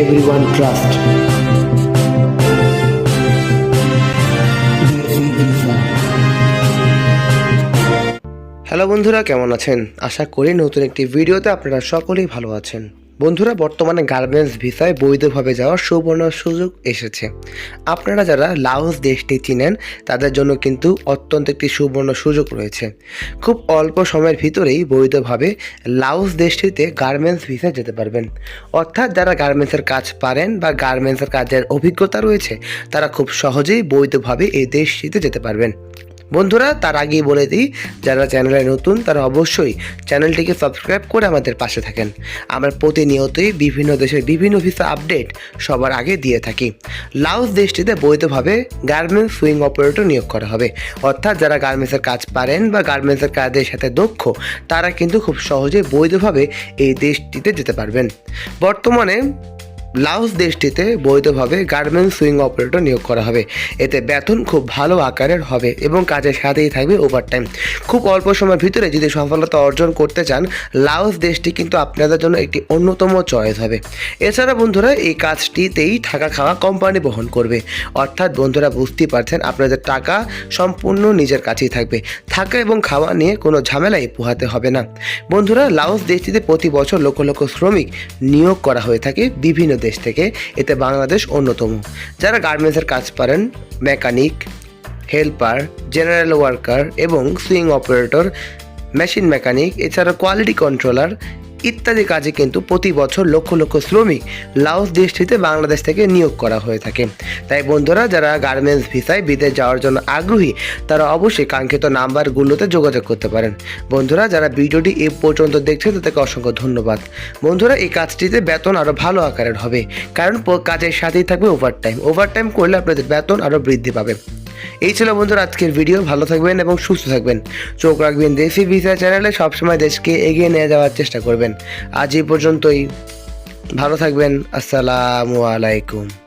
everyone trust. Hello বন্ধুরা, কেমন আছেন আশা করি নতুন একটি ভিডিওতে আপনারা সকলেই ভালো আছেন বন্ধুরা, বর্তমানে গার্মেন্টস ভিসায় বৈধভাবে যাওয়ার সুবর্ণ সুযোগ এসেছে। আপনারা যারা লাওস দেশটি চিনেন, তাদের জন্য কিন্তু অত্যন্ত একটি সুবর্ণ সুযোগ রয়েছে। খুব অল্প সময়ের ভিতরেই বৈধভাবে লাওস দেশটিতে গার্মেন্টস ভিসায় যেতে পারবেন। অর্থাৎ যারা গার্মেন্টসের কাজ পারেন বা গার্মেন্টসের কাজের অভিজ্ঞতা রয়েছে, তারা খুব সহজেই বৈধভাবে এই দেশটিতে যেতে পারবেন। বন্ধুরা, তার আগেই বলে দিই, যারা চ্যানেলে নতুন, তারা অবশ্যই চ্যানেলটিকে সাবস্ক্রাইব করে আমাদের পাশে থাকেন। আমরা প্রতিনিয়তই বিভিন্ন দেশের বিভিন্ন ভিসা আপডেট সবার আগে দিয়ে থাকি। লাওস দেশটিতে বৈধভাবে গার্মেন্টস সুইং অপারেটর নিয়োগ করা হবে। অর্থাৎ যারা গার্মেন্টসের কাজ পারেন বা গার্মেন্টসের কাজের সাথে দক্ষ, তারা কিন্তু খুব সহজে বৈধভাবে এই দেশটিতে যেতে পারবেন। বর্তমানে লাওস দেশটিতে বৈধভাবে গার্মেন্টস সুইং অপারেটর নিয়োগ করা হবে। এতে বেতন খুব ভালো আকারের হবে এবং কাজের সাথেই থাকবে ওভারটাইম খুব অল্প সময়ের ভিতরে যদি সফলতা অর্জন করতে চান লাওস দেশটি কিন্তু আপনাদের জন্য একটি অন্যতম চয়েস হবে। এছাড়া বন্ধুরা, এই কাজটিতেই থাকা খাওয়া কোম্পানি বহন করবে। অর্থাৎ বন্ধুরা বুঝতেই পারছেন, আপনাদের টাকা সম্পূর্ণ নিজের কাছেই থাকবে। থাকা এবং খাওয়া নিয়ে কোনো ঝামেলাই পোহাতে হবে না। বন্ধুরা লাওস দেশটিতে প্রতি বছর লক্ষ লক্ষ শ্রমিক নিয়োগ করা হয়ে থাকে বিভিন্ন দেশ থেকে এতে বাংলাদেশ অন্যতম। যারা গার্মেন্টসের কাজ পারেন মেকানিক হেল্পার জেনারেল ওয়ার্কার এবং সুইং অপারেটর মেশিন মেকানিক এছাড়া কোয়ালিটি কন্ট্রোলার ইত্যাদি কাজে কিন্তু প্রতি বছর লক্ষ লক্ষ শ্রমিক লাওস দেশটিতে বাংলাদেশ থেকে নিয়োগ করা হয়ে থাকে। তাই বন্ধুরা, যারা গার্মেন্টস ভিসায় বিদেশ যাওয়ার জন্য আগ্রহী, তারা অবশ্যই কাঙ্ক্ষিত নাম্বারগুলোতে যোগাযোগ করতে পারেন। বন্ধুরা, যারা ভিডিওটি এ পর্যন্ত দেখছে তাদেরকে অসংখ্য ধন্যবাদ। বন্ধুরা, এই কাজটিতে বেতন আরও ভালো আকারের হবে, কারণ কাজের সাথেই থাকবে ওভারটাইম ওভারটাইম করলে আপনাদের বেতন আরও বৃদ্ধি পাবে। এই ছিল বন্ধুরা আজকের ভিডিও ভালো থাকবেন এবং সুস্থ থাকবেন। চোখ রাখবেন দেশি ভিসা চ্যানেলে সবসময় দেশকে এগিয়ে নিয়ে যাওয়ার চেষ্টা করবেন। আজ এই পর্যন্তই। ভালো থাকবেন। আসসালামু আলাইকুম।